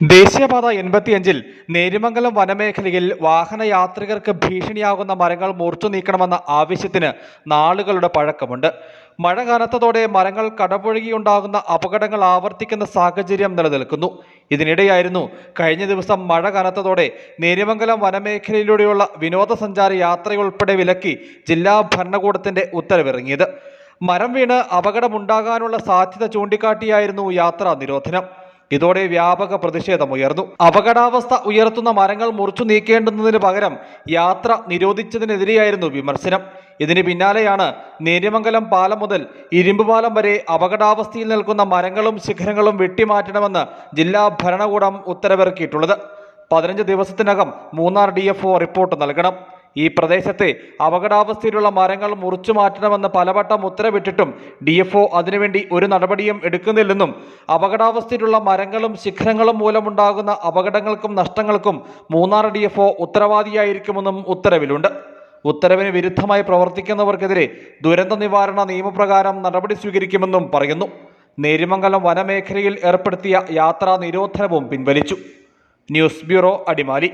ദേശീയപാത എൺപത്തിയഞ്ചിൽ നേരിമംഗലം വനമേഖലയിൽ വാഹനയാത്രികർക്ക് ഭീഷണിയാകുന്ന മരങ്ങൾ മുറിച്ചു നീക്കണമെന്ന ആവശ്യത്തിന് നാളുകളുടെ പഴക്കമുണ്ട്. മഴ കനത്തതോടെ മരങ്ങൾ കടപുഴകിയുണ്ടാകുന്ന അപകടങ്ങൾ ആവർത്തിക്കുന്ന സാഹചര്യം നിലനിൽക്കുന്നു. ഇതിനിടെയായിരുന്നു കഴിഞ്ഞ ദിവസം മഴ കനത്തതോടെ നേരിമംഗലം വനമേഖലയിലൂടെയുള്ള വിനോദസഞ്ചാര യാത്രയുൾപ്പെടെ വിലക്കി ജില്ലാ ഭരണകൂടത്തിന്റെ ഉത്തരവിറങ്ങിയത്. മരം വീണ് അപകടമുണ്ടാകാനുള്ള സാധ്യത ചൂണ്ടിക്കാട്ടിയായിരുന്നു യാത്രാ നിരോധനം. ഇതോടെ വ്യാപക പ്രതിഷേധമുയർന്നു അപകടാവസ്ഥ ഉയർത്തുന്ന മരങ്ങൾ മുറിച്ചു നീക്കേണ്ടുന്നതിന് പകരം യാത്ര നിരോധിച്ചതിനെതിരെയായിരുന്നു വിമർശനം. ഇതിന് പിന്നാലെയാണ് നേര്യമംഗലം പാലം മുതൽ ഇരുമ്പുപാലം വരെ അപകടാവസ്ഥയിൽ നിൽക്കുന്ന മരങ്ങളും ശിഖരങ്ങളും വെട്ടിമാറ്റണമെന്ന് ജില്ലാ ഭരണകൂടം ഉത്തരവിറക്കിയിട്ടുള്ളത്. പതിനഞ്ച് ദിവസത്തിനകം മൂന്നാർ ഡി റിപ്പോർട്ട് നൽകണം. ഈ പ്രദേശത്തെ അപകടാവസ്ഥയിലുള്ള മരങ്ങൾ മുറിച്ചു മാറ്റണമെന്ന് പലവട്ടം ഉത്തരവിട്ടിട്ടും ഡി എഫ് ഒ അതിനുവേണ്ടി ഒരു നടപടിയും എടുക്കുന്നില്ലെന്നും അപകടാവസ്ഥയിലുള്ള മരങ്ങളും ശിഖരങ്ങളും മൂലമുണ്ടാകുന്ന അപകടങ്ങൾക്കും നഷ്ടങ്ങൾക്കും മൂന്നാർ ഡി എഫ് ഒ ഉത്തരവാദിയായിരിക്കുമെന്നും ഉത്തരവിലുണ്ട്. ഉത്തരവിന് വിരുദ്ധമായി പ്രവർത്തിക്കുന്നവർക്കെതിരെ ദുരന്ത നിവാരണ നിയമപ്രകാരം നടപടി സ്വീകരിക്കുമെന്നും പറയുന്നു. നേരിമംഗലം വനമേഖലയിൽ ഏർപ്പെടുത്തിയ യാത്രാ നിരോധനവും പിൻവലിച്ചു. News bureau Adimali.